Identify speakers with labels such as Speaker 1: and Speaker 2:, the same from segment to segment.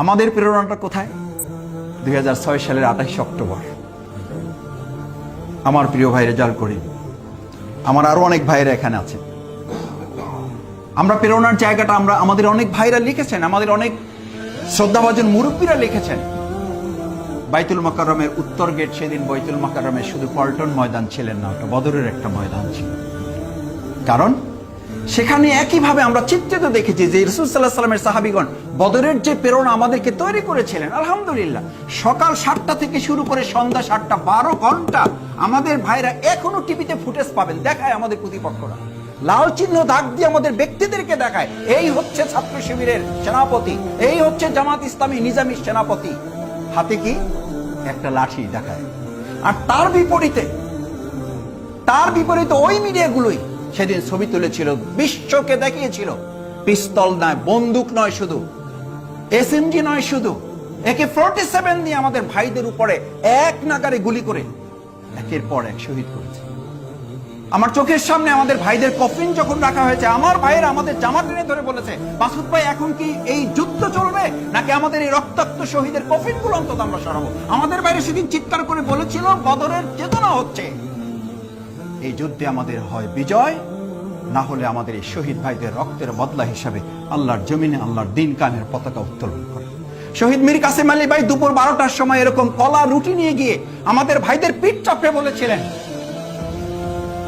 Speaker 1: আমাদের প্রেরণাটা কোথায়? দু হাজার ছয় সালের আঠাশে অক্টোবর। আমার প্রিয় ভাই রেজাল্ট করি আমার আরও অনেক ভাইরা এখানে আছে। আমরা প্রেরণার জায়গাটা, আমরা আমাদের অনেক ভাইরা লিখেছেন, আমাদের অনেক শ্রদ্ধাভাজন মুরব্বীরা লিখেছেন। বাইতুল মাকারমের উত্তর গেট সেদিন বাইতুল মাকারমের শুধু পল্টন ময়দান ছিলেন না, ওটা বদরের একটা ময়দান ছিল। কারণ সেখানে একইভাবে আমরা চিত্রিত দেখেছি যে রসুল সাল্লাহ সাল্লামের সাহাবিগণ বদরের যে প্রেরণা আমাদেরকে তৈরি করেছিলেন, আলহামদুলিল্লাহ। সকাল সাতটা থেকে শুরু করে সন্ধ্যা সাতটা, বারো ঘণ্টা আমাদের ভাইরা এখনও টিভিতে ফুটেজ পাবেন, দেখায় আমাদের প্রতিপক্ষরা। লাল চিহ্ন দাগ দিয়ে আমাদের ব্যক্তিদেরকে দেখায়, এই হচ্ছে ছাত্র শিবিরের সেনাপতি, এই হচ্ছে জামাত ইসলামী নিজামী সেনাপতি। হাতে কি? একটা লাঠি দেখায়। আর তার বিপরীতে তার বিপরীতে ওই মিডিয়াগুলোই সেদিন ছবি তুলেছিল বিশ্বকে দেখিয়েছিল। পিস্তল নয়, বন্দুক নয় শুধু। এসএমজি নয় শুধু। একে ফোর্টি সেভেন দিয়ে আমাদের ভাইদের উপরে এক নাগারে গুলি করে একের পর এক শহীদ করেছে। আমার চোখের সামনে আমাদের ভাইদের কফিন যখন রাখা হয়েছে, আমার ভাইয়ের আমাদের জামা টেনে ধরে বলেছে মাসুদ ভাই, এখন কি এই যুদ্ধ চলবে? নাকি আমাদের এই রক্তাক্ত শহীদের কফিনগুলো অন্তত আমরা সরাবো? আমাদের বাইরে সেদিন চিৎকার করে বলেছিল, বদরের চেতনা হচ্ছে। এই যুদ্ধে আমাদের হয় বিজয়, না হলে আমাদের এই শহীদ ভাইদের রক্তের বদলা হিসাবে আল্লাহর জমিনে, আল্লাহর দিন কামের পতাকা উত্তোলন করে। শহীদ মীর কাসেম আলী ভাই দুপুর বারোটার সময় এরকম কলা রুটি নিয়ে গিয়ে আমাদের ভাইদের পিঠ চাপড়ে বলেছিলেন,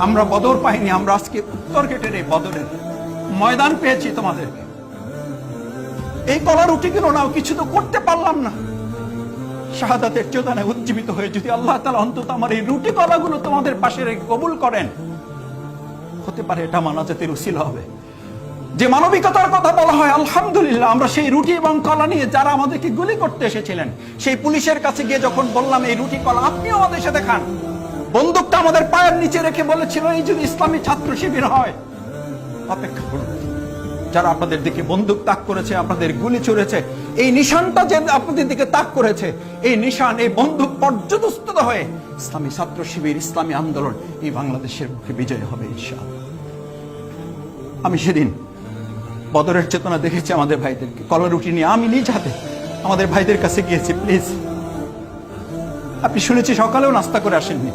Speaker 1: আমরা বদর পাইনি, আমরা আজকে উত্তর গেটের এই বদরের ময়দান পেয়েছি তোমাদেরকে। এই কলা রুটিগুলো নাও, কিছু তো করতে পারলাম না। শাহাদাতের চেতনে উজ্জীবিত হয়ে যদি আল্লাহ তালা অন্তত আমার এই রুটি কলাগুলো তোমাদের পাশে রেখে কবুল করেন, হতে পারে এটা মানাজাতের উসিল হবে। যে মানবিকতার কথা বলা হয়, আলহামদুলিল্লাহ, আমরা সেই রুটি এবং কলা নিয়ে যারা আমাদেরকে গুলি করতে এসেছিলেন, সেই পুলিশের কাছে গিয়ে যখন বললাম, এই রুটি কলা আপনিও আমাদের সাথে খান। বন্দুকটা আমাদের পায়ের নিচে রেখে বলেছিল, এই যদি ইসলামী ছাত্র শিবির হয়, অপেক্ষা করুন। যারা আপনাদের দিকে বন্দুক তাক করেছে, আপনাদের গুলি ছুড়েছে, এই নিশানটা যে আপনাদের দিকে তাক করেছে, এই নিশান, এই বন্দুক পর্যদস্ত হয়ে ইসলামী ছাত্র শিবির, ইসলামী আন্দোলন এই বাংলাদেশের মুখে বিজয় হবে ইনশাআল্লাহ। আমি সেদিন বদরের চেতনা দেখেছি আমাদের ভাইদেরকে। কলার রুটি নিয়ে আমি নিজ হাতে আমাদের ভাইদের কাছে গিয়েছি, প্লিজ। আপনি শুনেছি সকালেও নাস্তা করে আসেননি।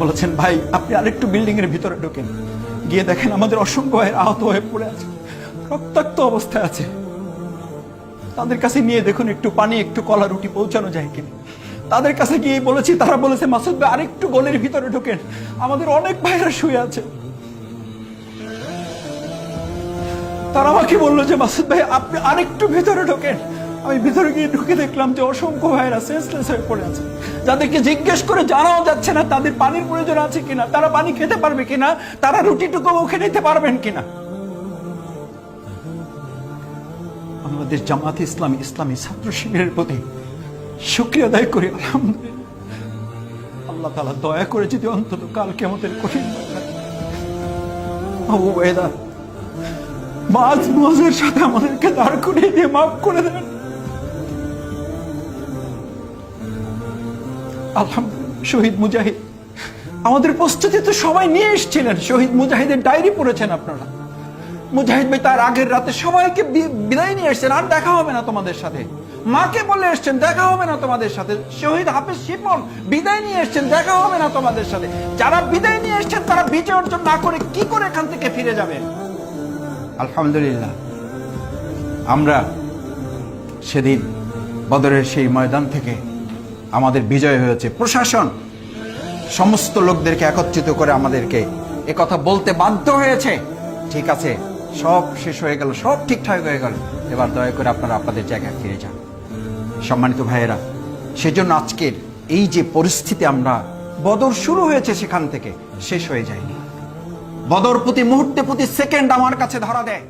Speaker 1: বলেছেন, ভাই, আপনি আরেকটু বিল্ডিং এর ভিতরে ঢোকেন। গিয়ে দেখেন আমাদের অসংখ্য ভাইয়ের আহত হয়ে পড়ে আছে, রক্তাক্ত অবস্থায় আছে। তাদের কাছে নিয়ে দেখুন, একটু পানি, একটু কলা রুটি পৌঁছানো যায় কিনা। তাদের কাছে গিয়ে বলেছি, তারা বলেছে, মাসুদ ভাই, আরেকটু গলের ভিতরে ঢোকেন। আমাদের অনেক ভাইরা শুয়ে আছে। তারা আমাকে বলল যে, মাসুদ ভাই, আপনি আরেকটু ভেতরে ঢোকেন। আমি ভিতরে গিয়ে ঢুকে দেখলাম যে অসংখ্য ভাইরা সেন্সলেস হয়ে পড়ে আছে। যাদেরকে জিজ্ঞেস করে জানাও যাচ্ছে না তাদের পানির প্রয়োজন আছে কিনা, তারা পানি খেতে পারবে কিনা, তারা রুটিটুকু মুখে নিতে পারবেন কিনা। আমাদের জামাত ইসলামী ইসলামী ছাত্র শিবিরের প্রতি শুক্রিয়া আদায় করি আল্লাহ তালা দয়া করে যদি অন্তত কালকে আমাদের কঠিন মাঝ মাঝের সাথে আমাদেরকে দাঁড় করিয়ে দিয়ে মাফ করে দেন। আলহামদুলিল্লাহ শহীদ মুজাহিদ। আমাদের প্রস্তুতি তো সবাই নিয়ে এসেছিলেন। শহীদ মুজাহিদের ডায়েরি পড়েছেন আপনারা। মুজাহিদ ভাই তার আগের রাতে সবাইকে বিদায় নিয়ে এসছেন। আর দেখা হবে না তোমাদের সাথে। মাকে বলে এসছেন, দেখা হবে না তোমাদের সাথে। শহীদ হাফিজ শিপন, বিদায় নিয়ে এসছেন, দেখা হবে না তোমাদের সাথে। যারা বিদায় নিয়ে এসছেন, তারা বিজয় অর্জন না করে কি করে এখান থেকে ফিরে যাবে? আলহামদুলিল্লাহ। আমরা সেদিন বদরের সেই ময়দান থেকে আমাদের বিজয় হয়েছে। প্রশাসন সমস্ত লোকদেরকে একত্রিত করে আমাদেরকে এ কথা বলতে বাধ্য হয়েছে। ঠিক আছে, সব শেষ হয়ে গেল, সব ঠিকঠাক হয়ে গেল। এবার দয়া করে আপনারা আপনাদের জায়গায় ফিরে যান। সম্মানিত ভাইয়েরা, সেজন্য আজকের এই যে পরিস্থিতি আমরা, বদর শুরু হয়েছে সেখান থেকে, শেষ হয়ে যায়নি। বদর প্রতি মুহূর্তে প্রতি সেকেন্ড আমার কাছে ধরা দেয়।